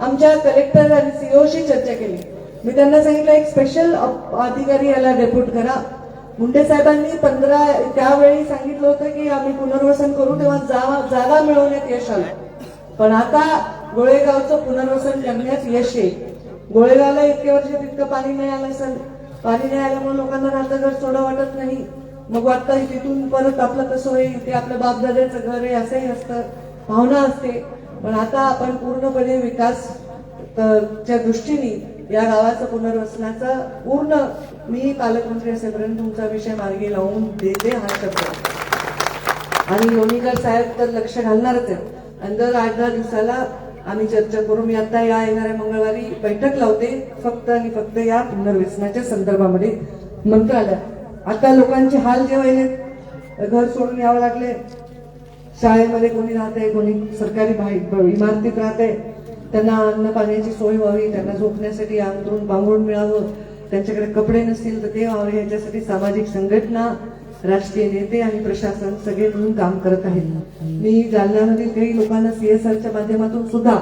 आमच्या कलेक्टर आणि सीओशी चर्चा केली. मी त्यांना सांगितलं एक स्पेशल अधिकारी याला डेप्यूट करा. मुंडे साहेबांनी पंधरा त्यावेळी सांगितलं होतं की आम्ही पुनर्वसन करू तेव्हा जागा मिळवण्यात यश आलं. पण आता गोळेगावचं पुनर्वसन करण्यात यश येईल. गोळेगावला इतके वर्ष तितकं पाणी नाही आलं असेल पाणी नाही आल्यामुळे लोकांना राहतं घर सोडं वाटत नाही. मग वाटतं तिथून परत आपलं कसं होईल ते आपलं बापदाद्याचं घर आहे असंही असतं. भावना असते. पण आता आपण पूर्णपणे विकास च्या दृष्टीने या गावाचं पुनर्वसनाचा पूर्ण मी पालकमंत्री असेपर्यंत तुमचा विषय मार्गी लावून देते हा शब्द. आणि लोणीकर साहेब तर लक्ष घालणारच आहेत. आणि दर आठ दहा दिवसाला आम्ही चर्चा करू मी आता या येणाऱ्या मंगळवारी बैठक लावते फक्त आणि फक्त या पुनर्वसनाच्या संदर्भामध्ये. मंत्रालयात आता लोकांचे हाल जे व्हायले घर सोडून यावं लागले. शाळेमध्ये कोणी राहते कोणी सरकारी भाई इमारतीत राहते त्यांना अन्न पाण्याची सोय व्हावी त्यांना झोपण्यासाठी अंतरून पांघरून मिळावं त्यांच्याकडे कपडे नसतील तर ते व्हावे याच्यासाठी सामाजिक संघटना राजकीय नेते आणि प्रशासन सगळे मिळून काम करत आहेत. मी जालन्यामधील काही लोकांना सीएसआरच्या माध्यमातून सुद्धा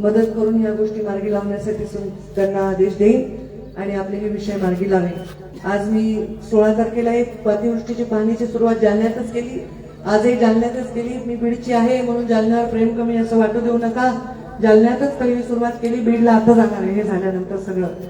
मदत करून या गोष्टी मार्गी लावण्यासाठी सु- त्यांना आदेश देईन आणि आपले हे विषय मार्गी लावेन. आज मी सोळा तारखेला एक अतिवृष्टीची पाहणीची सुरुवात जालन्यातच केली. आजही जालन्यातच केली मी बीडची आहे म्हणून जालन्यावर प्रेम कमी असं वाटू देऊ नका. जालन्यातच पहिली सुरुवात केली बीडला आता जाणार आहे. हे झाल्यानंतर सगळं.